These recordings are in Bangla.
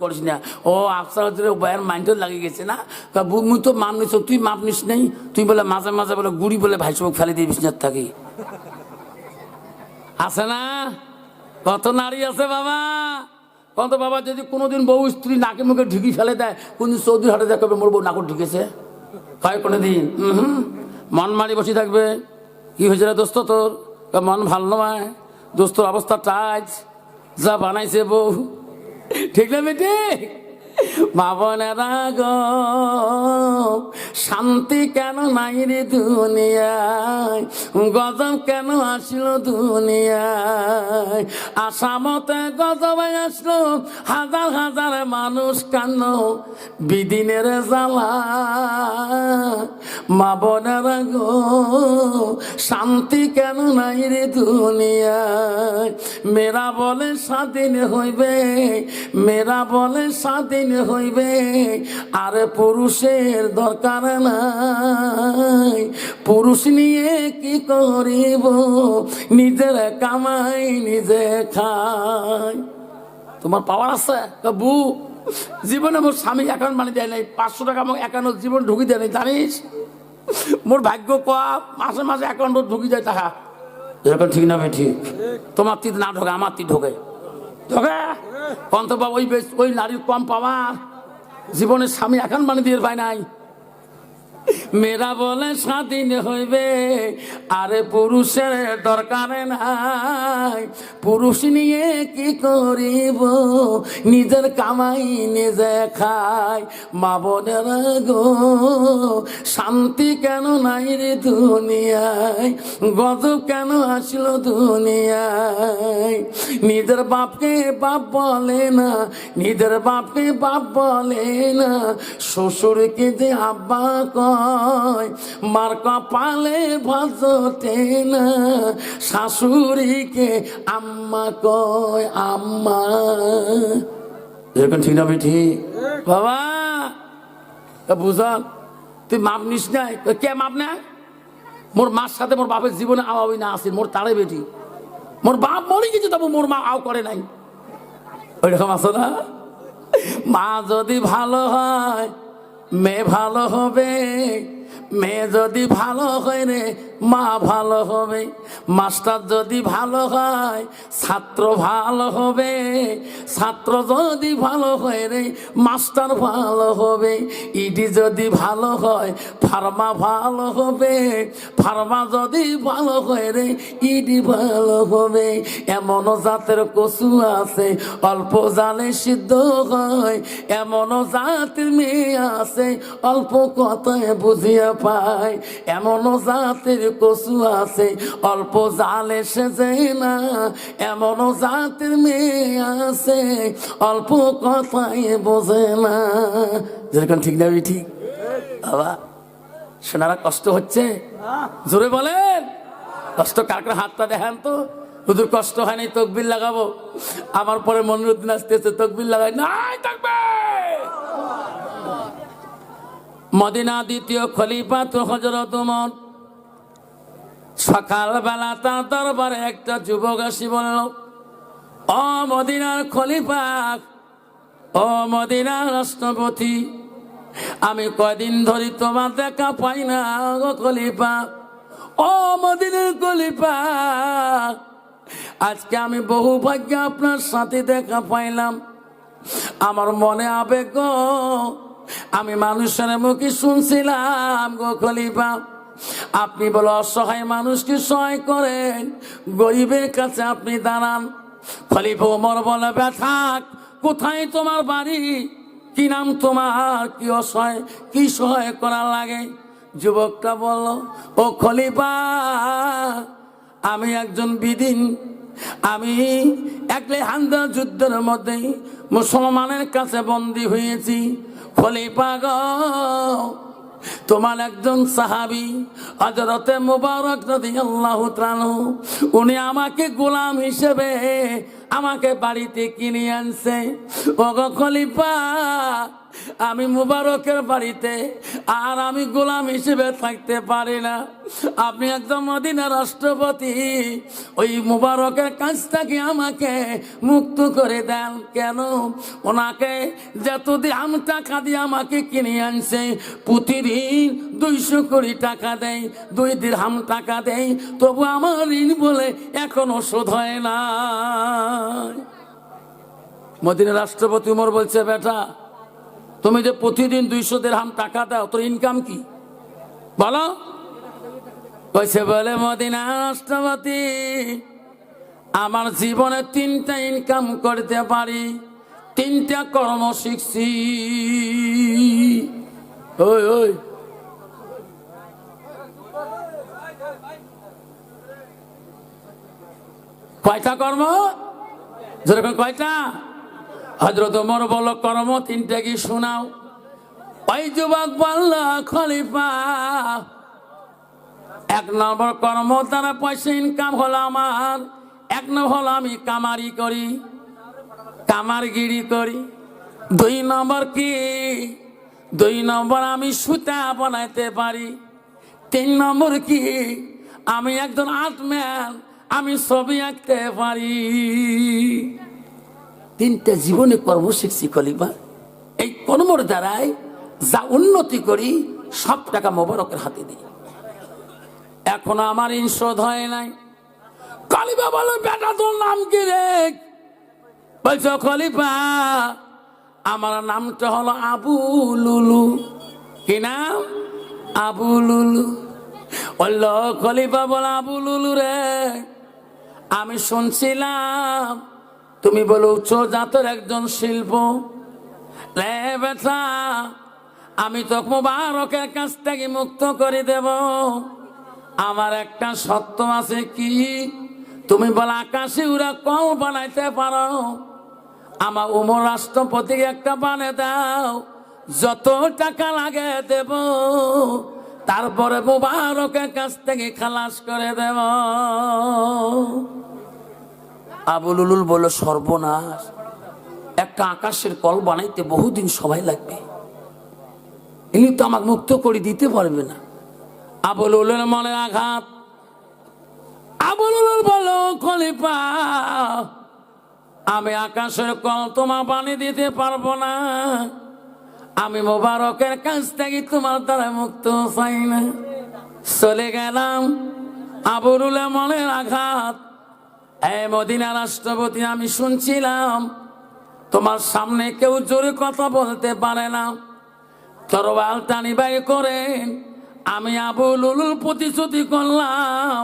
করিস না। ও আফসার হচ্ছে বয়ার মাইন্ডও লাগিয়ে গেছে না? মুই তো মাপ নিস তুই মাপ নিস নেই? তুই বলে মাঝে মাঝে বলে গুড়ি বলে ভাই সব ফেলে দিয়ে বিছনার থাকি। আছে না? কত নারী আছে বাবা? কত বাবা যদি কোনোদিন বউ স্ত্রী নাকে মুখে ঢুকি ফেলে দেয়, কোনদিন সৌদি হাটে দেখবে মোর বউ নাকর ঢুকেছে? হয় কোনোদিন? হুম মন মারি বসে থাকবে। কি হয়েছে রে দোস্ত তোর? মন ভালো নয়। দোস্তর অবস্থা টাচ যা বানাইছে বউ। ঠিক না বেটি? মা গো শান্তি কেন নাই রে দুনিয়ায়? গজব কেন আসলো দুনিয়ায়? আসামতে গজব আসলো, হাজার হাজার মানুষ কান্ন বিদিনের জ্বালা। মা বোনেরা গো, শান্তি কেন নাই রে দুনিয়ায়? মেরা বলে স্বাধীন হইবে মেরা বলে স্বাধীন হইবে, আর পুরুষের দরকার নাই। পুরুষ নিয়ে কি করিব? নিজের কামাই নিজে খাই। তোমার পাওয়ার আছে? বু, জীবনে মোর স্বামী অ্যাকাউন্ট মানে দেয় নাই, পাঁচশো টাকা আমার অ্যাকাউন্ট জীবন ঢুকি দেয় নাই, জানিস? মোর ভাগ্য কয়া মাসে মাসে অ্যাকাউন্ট ঢুকি যায় তাহা। এরকম ঠিক না ঠিক। তোমার তীত না ঢোকে আমার তীত ঢোকে। ঢোকে? কন্ত বাবা ওই ওই নারীর কম পাওয়া জীবনের স্বামী এখন মানে দিয়ে পায় নাই। মেয়েরা বলে, স্বাধীন হইবে। আরে পুরুষের দরকার নাই। পুরুষ নিয়ে কি করিব? নিজের কামাই নিজে খাই মা বোনের গো, শান্তি কেন নাই রে দুনিয়ায়? গজব কেন আসলো দুনিয়ায়? নিজের বাপকে বাপ বলে না, নিজের বাপকে বাপ বলে না। শ্বশুরকে যে আব্বা কয় মার কপালে ভজতে না, শাশুড়িকে আম্মা কয় আম্মা। এরকম ঠিক না বেঠি? বাবা বুঝল, তুই মাপ নিস নাই? কে মাপ না মোর মার সাথে মোর বাপের জীবনে আওয়াবি না আসিন মোর তারে বেটি মোর বাপ মরে গেছে, তবু মোর মা আও করে নাই। ওই রকম আছে না? মা যদি ভালো হয় মেয়ে ভালো হবে মেয়ে যদি ভালো হয় রে মা ভালো হবে, মাস্টার যদি ভালো হয়, ছাত্র ভালো হবে, ছাত্র যদি ভালো হয় রে, মাস্টার ভালো হবে ইডি যদি ভালো হয়, ফার্মা ভালো হবে, ফার্মা যদি ভালো হয় রে ইডি ভালো হবে। এমন জাতের কচু আছে, অল্প জালে সিদ্ধ হয়, এমন জাতের মেয়ে আছে, অল্প কথায় বুঝিয়া পায়, এমন জাতের কচু আছে, অল্প জালে সেজে না, এমনও জাতের মেয়ে আছে, অল্প কথায় বোঝে না। যেরকম ঠিক না ঠিক। বাবা সোনারা কষ্ট হচ্ছে? জোরে বলেন। কষ্ট কার কার হাতটা দেখান তো? হুজুর, কষ্ট হয়নি, তকবির লাগাবো। আমার পরে মনিরুদ্দিন আসতেছে তকবির লাগাই নাই থাকবে মদিনা দ্বিতীয় খলিফা তো হজরত সকালবেলা তার দরবারে একটা যুবক আসি বলল, ও মদিনার খলিফা, ও মদিনার রাষ্ট্রপতি, আমি কয়দিন ধরি তোমার দেখা পাই না গো খলিফা। ও মদিনার খলিফা, আজকে আমি বহু ভাগ্য আপনার সাথে দেখা পাইলাম। আমার মনে আবেগ আমি মানুষের মুখে শুনছিলাম গো খলিফা। আপনি বলো, অসহায় মানুষকে সহায় করেন গরিবের কাছে আপনি দাঁড়ান। খলিফা ওমর বলে ব্যথাক কোথায় তোমার বাড়ি? কি নাম তোমার? কি অসহায়, কি সহায় করার লাগে? যুবকটা বলল, ও খলিফা, আমি একজন বিদিন। আমি একলে হান্দা যুদ্ধের মধ্যে মুসলমানের কাছে বন্দী হয়েছি। খলিফা গো তোমার একজন সাহাবি হজরতে মুবারক নদী আল্লাহ উনি আমাকে গোলাম হিসেবে আমাকে বাড়িতে কিনে আনছে। ওগো খলিফা আমি মুবারকের বাড়িতে আর আমি গোলাম হিসেবে থাকতে পারি না। আপনি একদম মদিনা রাষ্ট্রপতি। ওই মুবারকের কাছ থেকে আমাকে মুক্ত করে দেন কেন? ওনাকে যতদিন আম টাকা দিয়ে আমাকে কিনে আনছে, প্রতিদিন দুইশো কোটি টাকা দেয়, দুই দিরহাম টাকা দেয়। তবু আমার ঋণ বলে এখনও শোধ হয় না মদিনা রাষ্ট্রপতি উমর বলছে, বেটা তুমি যে প্রতিদিন দুইশো দেড়হাম টাকা দাও, তোর ইনকাম কি? বলো। কইছে বলে, মদিনা রাষ্ট্রপতি আমার জীবনে তিনটা ইনকাম করতে পারি, তিনটা কর্ম শিখছি। ওই ওই। কয়টা কর্ম? যেরকম কয়টা? হজরত ওমর বলো, কর্ম তিনটা কি শোনাও? ওই যুবক বলল, খলিফা, এক নম্বর কর্ম দ্বারা পয়সা ইনকাম হলো আমার, এক নম্বর হলো আমি কামারি করি, কামারগিরি করি। দুই নম্বর কি? দুই নম্বর আমি সুতা বানাইতে পারি। তিন নম্বর কি? আমি একজন আর্টম্যান, আমি ছবি আঁকতে পারি। তিনটা জীবনে কর্ম শিখছি কলিবা এই কর্মর দ্বারাই যা উন্নতি করি, সব টাকা মোবারকের হাতে দিই। এখনও আমার ঋণ শোধ হয় নাই। কালিবা বলো, বেটা, তোর নাম কি রে? বলছো, খলিফা, আমার নামটা হলো আবু লুলু। কি নাম? আবু লুলু। বলল, খলিফা বল, আবু লুলু রে। আমি শুনছিলাম তুমি বলো, উচ্চ জাতের একজন শিল্প? আমি তো মুবারকের কাছ থেকে মুক্ত করে দেব। আমার একটা সত্য আছে কি? তুমি বলো, আকাশে উড়া কম বানাইতে পারো। আমার উমর রাষ্ট্রপতিকে একটা বানে দাও, যত টাকা লাগে দেব। তারপরে মুবারকের কাছ থেকে খালাস করে দেব। আবুলুল বলল, সর্বনাশ। একটা আকাশের কল বানাইতে বহুদিন সময় লাগবে। ইনি তো আমাকে মুক্ত করে দিতে পারবে না। আবুলুলের মনে আঘাত। আবুলুল বলো খলিফা, আমি আকাশের কল তোমার পানি দিতে পারব না। আমি মোবারকের কাছ থেকে তোমার দ্বারা মুক্ত চাই না। চলে গেলাম আবুরুলে মনের আঘাত। মদিনা রাষ্ট্রপতি আমি শুনছিলাম তোমার সামনে কেউ জোরে কথা বলতে পারে না। তরবাল টানি বাই করেন আমি আবুল উলুল প্রতিশ্রুতি করলাম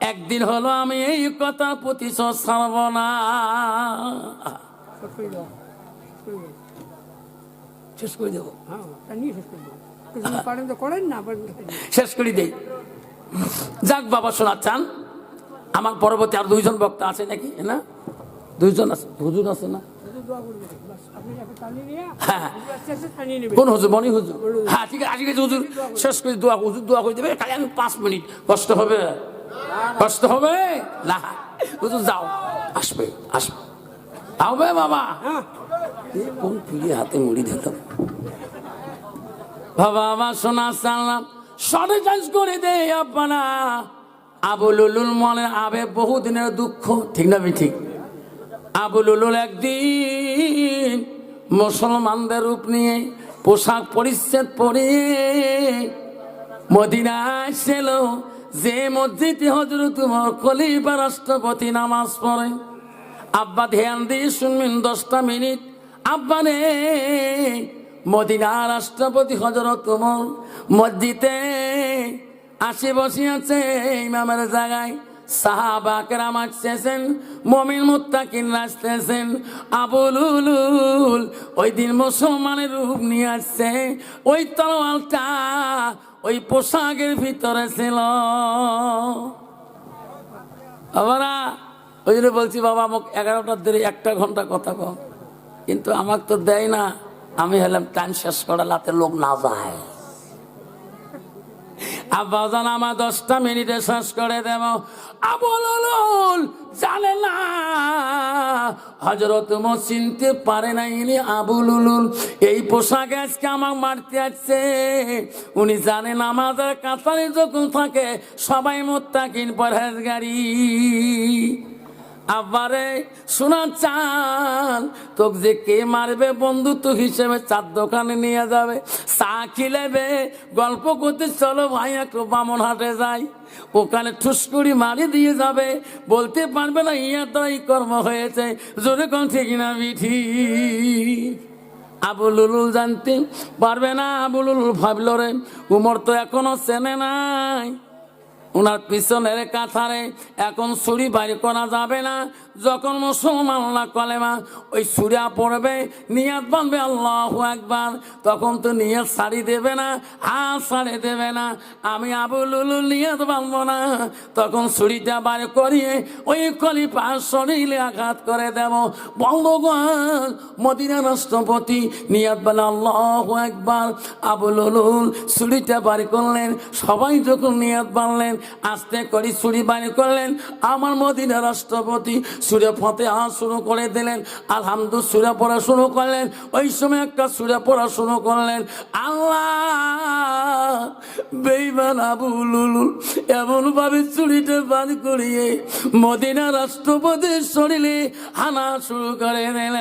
একদিন হলো আমি এই কথা প্রতিশোধ ছাড়ব না। শেষ করে দাও শেষ শেষ করে করে দেব। হ্যাঁ করে। শেষ করে দেই। যাক বাবা শোনাচ্ছান। আমার পরবর্তী আর দুইজন বক্তা আছে নাকি? না? দুইজন আছে? হুজুর আছে না? হ্যাঁ ঠিক আছে শেষ পাঁচ মিনিট। কষ্ট হবে? কষ্ট হবে? না। যাও। আসবে বাবা। কোন হাতে মুড়ি দিলাম? বাবা, আমার সোনা সালাম। সরে চাষ করে দে আপনারা আবুলুলুল মনে আবে বহুদিনের দুঃখ। ঠিক না ঠিক আবুলুলুল একদিন মুসলমানদের রূপ নিয়ে পোশাক পরিচ্ছেদ পরিয়ে মদিনায় ছিল যে মসজিদে উমর খলিফা রাষ্ট্রপতি নামাজ পড়ে। আব্বা ধ্যান দিয়ে শুনবেন দশটা মিনিট। আব্বা রে মদিনা রাষ্ট্রপতি হজরত উমর মসজিদে আসে বসে আছে ইমামের জায়গায়। সাহাবাকেরা মারতেছেন মমিন মুত্তাকিন নাচতেছেন আবুলুল ওই দিন মুসলমানের রূপ নিয়ে আসছে। ওই তরোয়ালটা ওই পোশাকের ভিতরে ছিল। আমরা ওই জন্য বলছি, বাবা আমাকে এগারোটার ধরে একটা ঘণ্টা কথা কম কিন্তু আমাকে তো দেয় না। আমি হলাম টাইম শেষ করা লাতে লোক না যায়। আব্বাজান আমার দশটা মিনিটে শেষ করে দেব। আবুল জানে না। হজরত মো চিনতে পারে না ইনি আবুলুলুল এই পোশাক আজকে আমার মারতে আসছে। উনি জানেন আমাদের কাতারে যখন থাকে, সবাই মোত্তাকিন পরহেজগারি। আবারে শোনা চান তোকে যে কে মারবে বন্ধুত্ব হিসেবে চার দোকানে নিয়ে যাবে। চা খিলেবে গল্প করতে চলো ভাই, একটু বামন হাটে যাই। ওখানে ঠুসকুড়ি মারি দিয়ে যাবে। বলতে পারবে না, ইয়ার দ্বারা এই কর্ম হয়েছে। জোরে কোন ঠিক না বিঠি আবুলুল জানতে পারবে না আবুলুল ভাবল রে, উমর তো এখনও চেনে নাই। ওনার পিছনের কাঁথারে এখন ছুরি বাইর করা যাবে না। যখন মুসলমান না কলেমা ওই ছুরিয়া পড়বে, নিয়াত বানবে আল্লাহ একবার তখন তো নিয়াত শাড়ি দেবে না, হাত ছাড়ে দেবে না। আমি আবুলুলু নিয়াত বানবো না। তখন ছুরিটা বার করিয়ে ওই কলিপা শরীরে আঘাত করে দেব। বন্ধগণ মদিনা রাষ্ট্রপতি নিয়াত বেলা আল্লাহ একবার আবুলুল ছুরিটা বাড়ি করলেন, সবাই যখন নিয়াত বানলেন আস্তে করে ছুরি বাড়ি করলেন, আমার মদিনা রাষ্ট্রপতি সুরে ফতে হাত শুরু করে দিলেন, আলহামদু সুরে পড়া শুরু করলেন, ওই সময় একটা সুরে পড়া শুরু করলেন, আল্লাহ, বেইমান আবুলুল এমন ভাবে চুরিটা বাদ করিয়ে মদিনা রাষ্ট্রপতির শরীরে হানা শুরু করে দিলেন।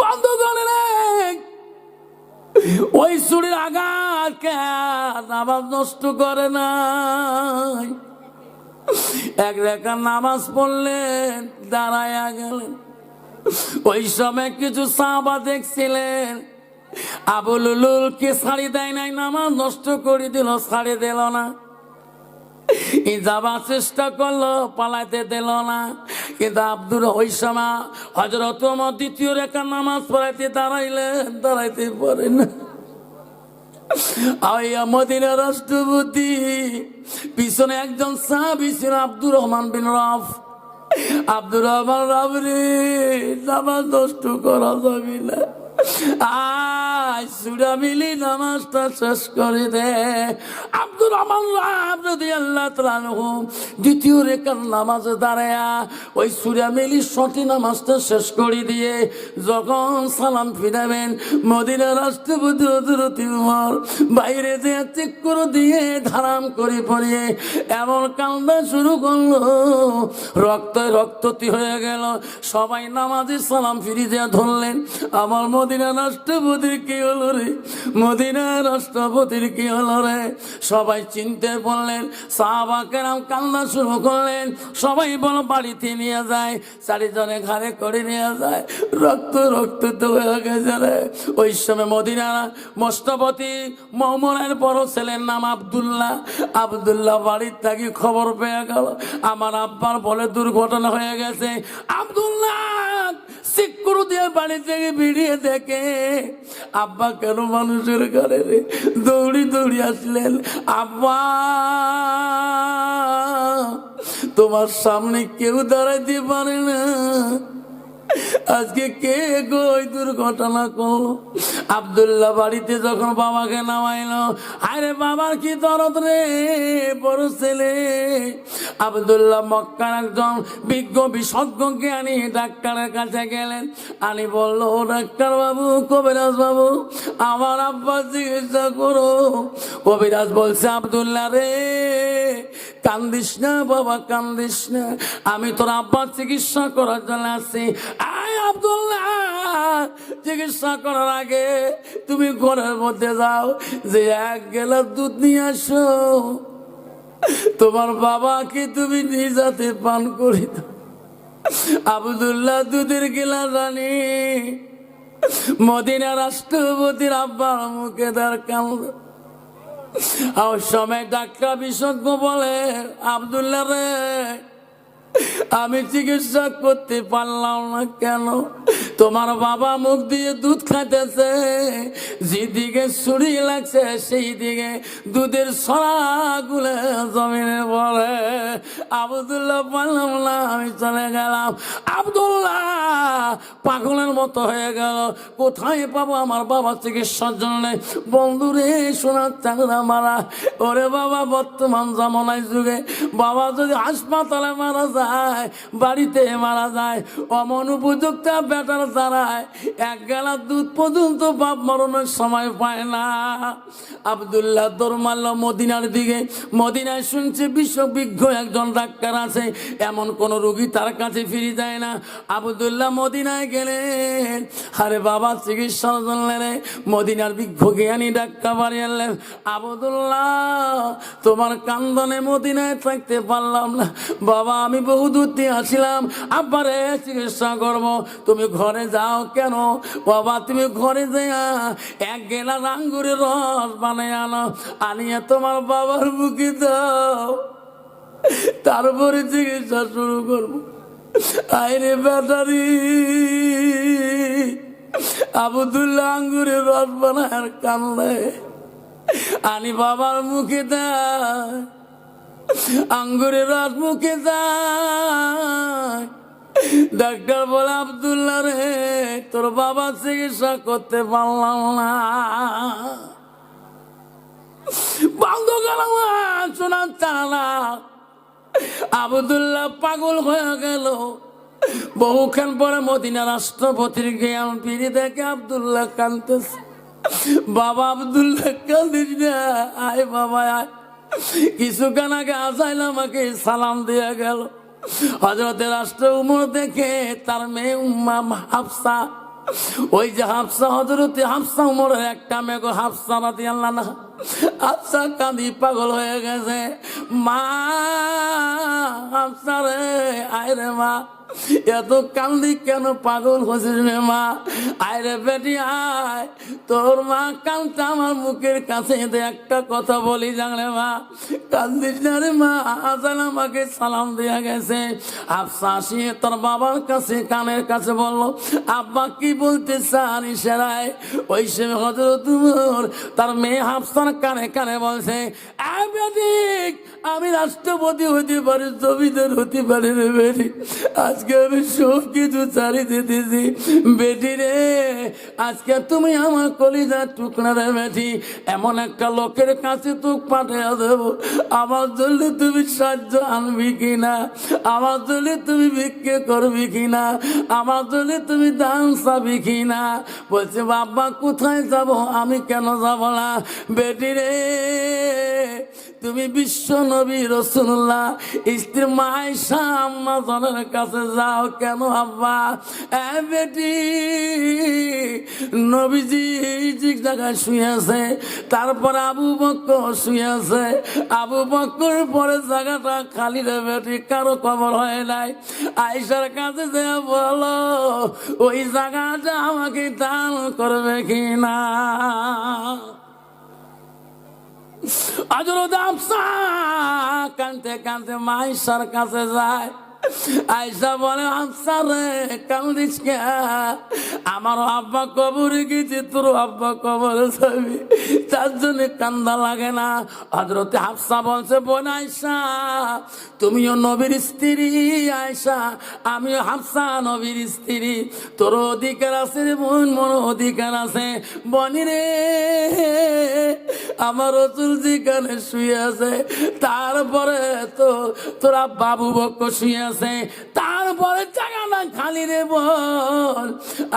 বন্ধ করে ওই চুরির আঘাত কে নামাজ নষ্ট করে নাই। এক রেখা নামাজ পড়লেন দাঁড়ায়া গেলেন। ওই সময় কিছু সাহাবা দেখছিলেন। আবুলুল কে শাড়ি দেয় নাই, নামাজ নষ্ট করে দিল, শাড়ি দিল না। যাবার চেষ্টা করল, পালাইতে দিল না। কিন্তু আব্দুর সময় হজরত দ্বিতীয় রেখা নামাজ পড়াইতে দাঁড়াইলেন, দাঁড়াইতে পারে না। আইয়া মদিনা রাষ্ট্রপতি, পিছনে একজন সাহাবি ছিল আব্দুর রহমান বিন রফ। আব্দুর রহমান রাবরে নামাজ নষ্ট করা যাবে না। মিলি নামাজটা শেষ দে। নামাজটা শেষ দিয়ে বাইরে যে চেক করে দিয়ে ধারাম করে পড়িয়ে এমন কান্দা শুরু করল। রক্ত রক্ততি হয়ে গেল। সবাই নামাজে সালাম ফিরিয়ে ধরলেন। আমার মদিনা রাষ্ট্রপতির কি হলো রে? মদিনা রাষ্ট্রপতির কি হলো রে? সবাই চিনতে বললেন সাহাবাকেরাম কান্না শুরু করলেন, সবাই বল বাড়িতে নিয়ে যায়, চারিজনে ঘাড়ে করে নিয়ে যায়, রক্ত রক্ত তো হয়ে গেছে রে। ওই সময় মদিনা মস্তপতি মোহাম্মদের বড় ছেলের নাম আবদুল্লাহ। আবদুল্লাহ বাড়ির থাকি খবর পেয়ে গেল, আমার আব্বার বলে দুর্ঘটনা হয়ে গেছে। আবদুল্লাহ সিকুরু দিয়ে বাড়ি থেকে বেরিয়ে দেখে আব্বা কেন মানুষের ঘরে রে দৌড়ি দৌড়ি আসলেন, আব্বা, তোমার সামনে কেউ দাঁড়াইতে পারে না। আজকে কে গো ওই দুর্ঘটনা করল আবদুল্লাহ বাড়িতে যখন বাবাকে নামাইলো আরে বাবার কি দরদ রে বড় ছেলে? আবদুল্লাহ মক্কার একজন বিজ্ঞ বিশজ্ঞ জ্ঞানী ডাক্তারের কাছে গেলেন। আনি বলল, "ও ডাক্তার বাবু কবিরাজ বাবু আমার আব্বা চিকিৎসা করো। কবিরাজ বলছে, আবদুল্লাহ রে, কান্দিস না, বাবা কান্দিস না। আমি তোর আব্বার চিকিৎসা করার জন্য আসছি। আয় আব্দুল্লাহ, চিকিৎসা করার আগে তুমি ঘরের মধ্যে যাও, যে এক গেলার দুধ নিয়ে আসো। তোমার বাবাকে তুমি নিজাতে পান করি আবদুল্লাহ দুধের গেলা রানী মদিনা রাষ্ট্রপতির আব্বার মুখে তার কামড় আর সময় ডাক্তার বিশেষজ্ঞ বলে, আবদুল্লাহ রে আমি চিকিৎসা করতে পারলাম না কেন? তোমার বাবা মুখ দিয়ে দুধ খাইতেছে, যেদিকে ছুরি লাগছে সেই দিকে দুধের সরাগুলো জমিনে পড়ে। আবদুল্লাহ পারলাম না, আমি চলে গেলাম। আবদুল্লাহ পাগলের মতো হয়ে গেল। কোথায় পাবো? আমার বাবা চিকিৎসার জন্য বন্ধুরে শোনার চাংরা মারা। ওরে বাবা, বর্তমান জামানায় যুগে বাবা যদি হাসপাতালে মারা যায় বাড়িতে মারা যায়। অমন উপযুক্ত বেটার দ্বারায় এক গেলা দুধ পর্যন্ত বাপ মরণের সময় পায় না। আবদুল্লাহ মারল মদিনার দিকে, মদিনায় শুনছে বিশ্ববিজ্ঞ একজন ডাক্তার আছে। এমন কোন রোগী তার কাছে ফিরে যায় না। আবদুল্লাহ মদিনায় গেলেন। আরে বাবা, চিকিৎসার জন্য মদিনার বিজ্ঞ জ্ঞানী ডাক্তার বাড়ি আনলেন আবদুল্লাহ, তোমার কান্দনে মদিনায় থাকতে পারলাম না। বাবা, আমি বহু দূর দিয়ে আসিলাম। আব্বারে চিকিৎসা করব তুমি ঘরে যাও কেন? বাবা, তুমি ঘরে যাইয়া এক গেলা আঙ্গুরের রস বানাই আনো, আনিয়ে তোমার বাবার বুকে দাও। তারপরে চিকিৎসা শুরু করব। আইরে ব্যাটারি আবুদুল্লাহ আঙ্গুরের রস বানায় কান্দে আনি বাবার মুখে দেয় আঙ্গুরের রস মুখে যায়। ডাক্তার বলে, আবদুল্লাহ রে, তোর বাবা চিকিৎসা করতে পারলাম না। বন্ধ গেল শোনার চালা। আবদুল্লাহ পাগল হয়ে গেল। বহুক্ষণ পরে মদিনা রাষ্ট্রপতির জ্ঞান ফিরে দেখে আবদুল্লাহ কানতেছে বাবা আবদুল্লাহ কান্দিস না। আয় বাবা, আয়। কিছুক্ষণ আগে আসাইল আমাকে সালাম দিয়ে গেল। হজরতের রাষ্ট্র উমর দেখে তার মেয়ে উম্মা হাফসা। ওই যে হাফসা হজরতে হাফসা উমরের একটা মেয়ে হাফসা রাতি আল্লাহ না হাফসা কাঁদি পাগল হয়ে গেছে। মা, হাফসা রে, আয় রে মা। এত কান্দি কেন পাগল হয়েছিস রে মা? আয় রে বেটি, আয়। তোর মা কালটা আমার মুখের কাছে এতে একটা কথা বলি জানলে মা। কান্দিস না রে মা, আজান আমাকে সালাম দেয়া গেছে। আফসা আসিয়ে তোর বাবার কাছে, কানের কাছে বলল, আব্বা, কি বলতে চান ইশারায় ওই সে হজরত উমর, তার মেয়ে হাফসার কানে কানে বলছে, "আয় আমি রাষ্ট্রপতি হতে পারি, জমিদার হতে পারি রে বেটি। আজকে আমি সব কিছু ছাড়ি দিতেছি। বেটি রে, আজকে তুমি আমার কলিজার টুকরা রে বেটি। এমন একটা লোকের কাছে তুক পাঠিয়ে দেবো। আমার জন্য তুমি সাহায্য আনবি কিনা? আমার জন্য তুমি ভিক্ষে করবি কিনা? আমার জন্য তুমি দান চাবি কিনা? বলছে, বাবা, কোথায় যাব? আমি কেন যাব না? বেটি রে তুমি বিশ্ব নবী রসুল্লাহ স্ত্রী মাইশা আম্মা জনের কাছে যাও কেন আব্বা? বেটি, নবীজি যে জায়গায় শুয়ে আছে, তারপরে আবু বক্কর শুয়ে আছে। আবু বক্কর পরে জায়গাটা খালি রে বেটি, কারও খবর হয় নাই। আইসার কাছে যে বলো ওই জায়গাটা আমাকে দান করবে কিনা? আজরত আফসা কানতে কানতে মাইশার কাছে যায়। আইসা বলে আফসা রে কান্দিস কে? আমার আব্বা কবরে গেছে, তোর আব্বা কবরে যাবি। তার জন্য কান্দা লাগে না। হজরতে হাফসা বলছে, বোন আয়সা তুমিও নবীর স্ত্রী আয়সা আমিও হাফসা নবীর স্ত্রী। তোর অধিকার আছে রে বোন, মোর অধিকার আছে। বনি রে, আমার অতুল যেখানে শুয়ে আছে, তারপরে তো তোরা বাবু বক্ক শুয়ে আছে। তারপরে জায়গাটা খালি রে বল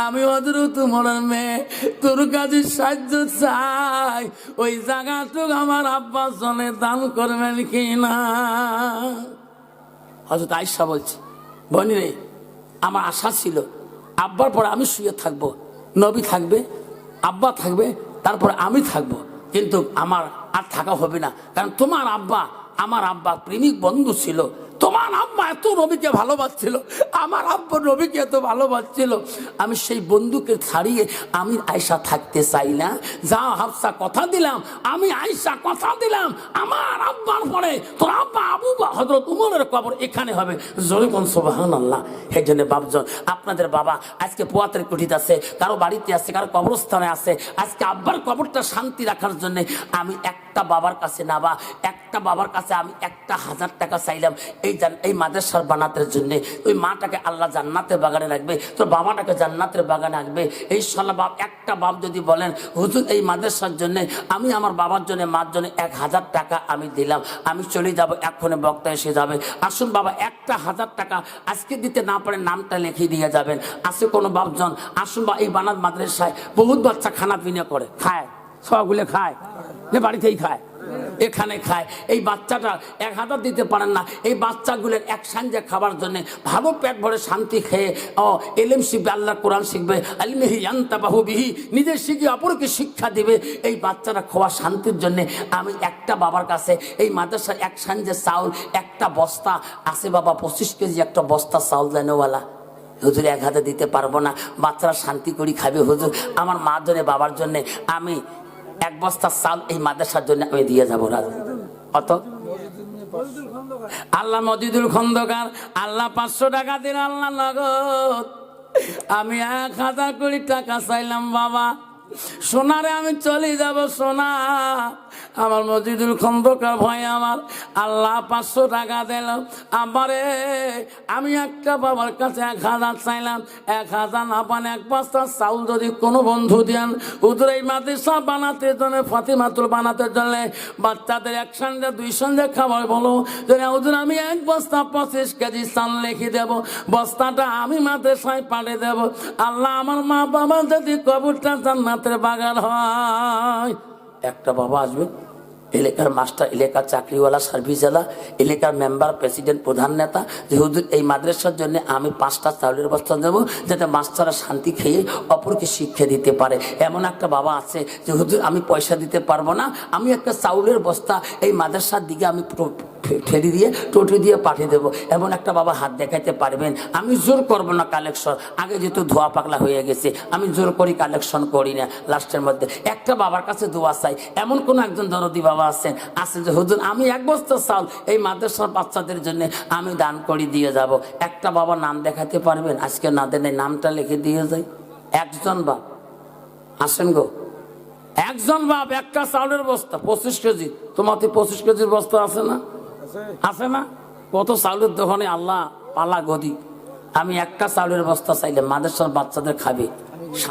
আমি আমার আশা ছিল, আব্বার পরে আমি শুয়ে থাকব, নবী থাকবে, আব্বা থাকবে, তারপর আমি থাকব, কিন্তু আমার আর থাকা হবে না। কারণ তোমার আব্বা, আমার আব্বা প্রেমিক বন্ধু ছিল, তোমার আব্বা এত নবীকে ভালোবাসছিল, আমার আব্বা নবীকে এত ভালোবাসছিল। আমি সেই বন্ধুকে ছাড়িয়ে আমি আয়সা থাকতে চাই না। যা হাফসা কথা দিলাম, আমি আয়সা কথা দিলাম। আমার আব্বার পরে তোর আব্বা আবু বা হজরত উমরের কবর এখানে হবে। জরিপন সোবাহান আল্লাহ সেই জন্য বাবজন আপনাদের বাবা আজকে পোয়াতের কুঠিত আছে, কারও বাড়িতে আছে, কারও কবরস্থানে আছে। আজকে আব্বার কবরটা শান্তি রাখার জন্য আমি একটা বাবার কাছে না বা একটা বাবার কাছে আমি একটা হাজার টাকা চাইলাম। এই জান- এই মাদ্রাসার বানাতের জন্য, ওই মাটাকে আল্লাহ জান্নাতের বাগানে রাখবে, তোর বাবাটাকে জান্নাতের বাগানে রাখবে এই সালা বাপ, একটা বাপ যদি বলেন, হুজুর, এই মাদ্রাসার জন্য আমি আমার বাবার জন্য, মার জন্য এক হাজার টাকা আমি দিলাম, আমি চলে যাব এক্ষণে বক্তা এসে যাবে। আসুন বাবা, একটা হাজার টাকা আজকে দিতে না পারে নামটা লিখিয়ে দিয়ে যাবেন। আসে কোনো বাপজন? আসুন বা, এই বানাত মাদ্রাসায় বহুত বাচ্চা খানা পিনা করে, খায়, সবগুলো খায় বাড়িতেই খায়। এখানে খায়। এই বাচ্চাটা এক হাজার দিতে পারেন না। এই বাচ্চাগুলোর এক সাঞ্জে খাবার জন্য ভালো পেট ভরে শান্তি খেয়ে ও এলেম শিখবে, আল্লাহ কোরআন শিখবে। আলমিহি জানতা বাহু, নিজে শিখে অপরকে শিক্ষা দিবে। এই বাচ্চারা খাওয়া শান্তির জন্য আমি একটা বাবার কাছে, এই মাদ্রাসার এক সাঞ্জে চাউল, একটা বস্তা, আছে বাবা, পঁচিশ কেজি একটা বস্তা চাউল দেনওয়ালা হুজুর, এক হাতে দিতে পারব না। বাচ্চারা শান্তি করি খাবে হুজুর। আমার মা জন্য বাবার জন্যে আমি এক বস্তা চাল এই মাদ্রাসার জন্য আমি দিয়ে যাব রাজ অত আল্লাহ মজিদুল খন্দকার, আল্লাহ পাঁচশো টাকা দিন, আল্লাহ নগদ। আমি এক হাজার কোটি টাকা চাইলাম, বাবা। সোনারে আমি চলে যাব, সোনা। আমার মজিদুল খন্দকার ভাই আমার আল্লাহ পাঁচশো টাকা দিল। আমারে আমি একটা বাবার কাছে এক হাজার চাইলাম। এক হাজার না পান এক বস্তা চাউল যদি কোনো বন্ধু দেন উদর এই মাদ্রাসা বানাতে জন্য, ফাতিমাতুল বানাতে জন্য বাচ্চাদের এক সঙ্গে, দুই সঙ্গে খাবার বলো। যদি হুজুর, আমি এক বস্তা পঁচিশ কেজি চাল লিখে দেব। বস্তাটা আমি মাদ্রাসায় পাঠিয়ে দেব। আল্লাহ আমার মা বাবা যদি কবরটা জান্নাতের বাগান হয়। একটা বাবা আসবে, এলাকার মাস্টার, এলাকার চাকরিওয়ালা সার্ভিসওয়ালা এলাকার মেম্বার প্রেসিডেন্ট প্রধান নেতা, যে হুজুর, এই মাদ্রাসার জন্য আমি পাঁচটা চাউলের বস্তা দেবো, যাতে মাস্টাররা শান্তি খেয়ে অপরকে শিক্ষা দিতে পারে। এমন একটা বাবা আছে যে হুজুর, আমি পয়সা দিতে পারব না। আমি একটা চাউলের বস্তা এই মাদ্রাসার দিকে আমি ফেরি দিয়ে টোটো দিয়ে পাঠিয়ে দেবো। এমন একটা বাবা হাত দেখাইতে পারবেন। আমি জোর করব না কালেকশন আগে যেহেতু ধোয়া পাকলা হয়ে গেছে, আমি জোর করি কালেকশন করি না লাস্টের মধ্যে। একটা বাবার কাছে দোয়া চাই। এমন কোন একজন দরদি বাবা আছেন আছেন যে, হুজুর, আমি এক বস্তা চাল এই মাদ্রাসার বাচ্চাদের জন্য আমি দান করে দিয়ে যাব। একটা বাবা নাম দেখাতে পারবেন? আজকে না দেন নামটা লিখে দিয়ে যাই। একজন বা আসেন গো। একজন বাপ একটা চাউলের বস্তা, পঁচিশ কেজি। তোমার পঁচিশ কেজির বস্তা আছে না? আছে? না? কত চাউলের দোকানে আল্লাহ পালা গদি। আমি একটা চাউলের বস্তা চাইলে মাদ্রাসার বাচ্চাদের খাবে।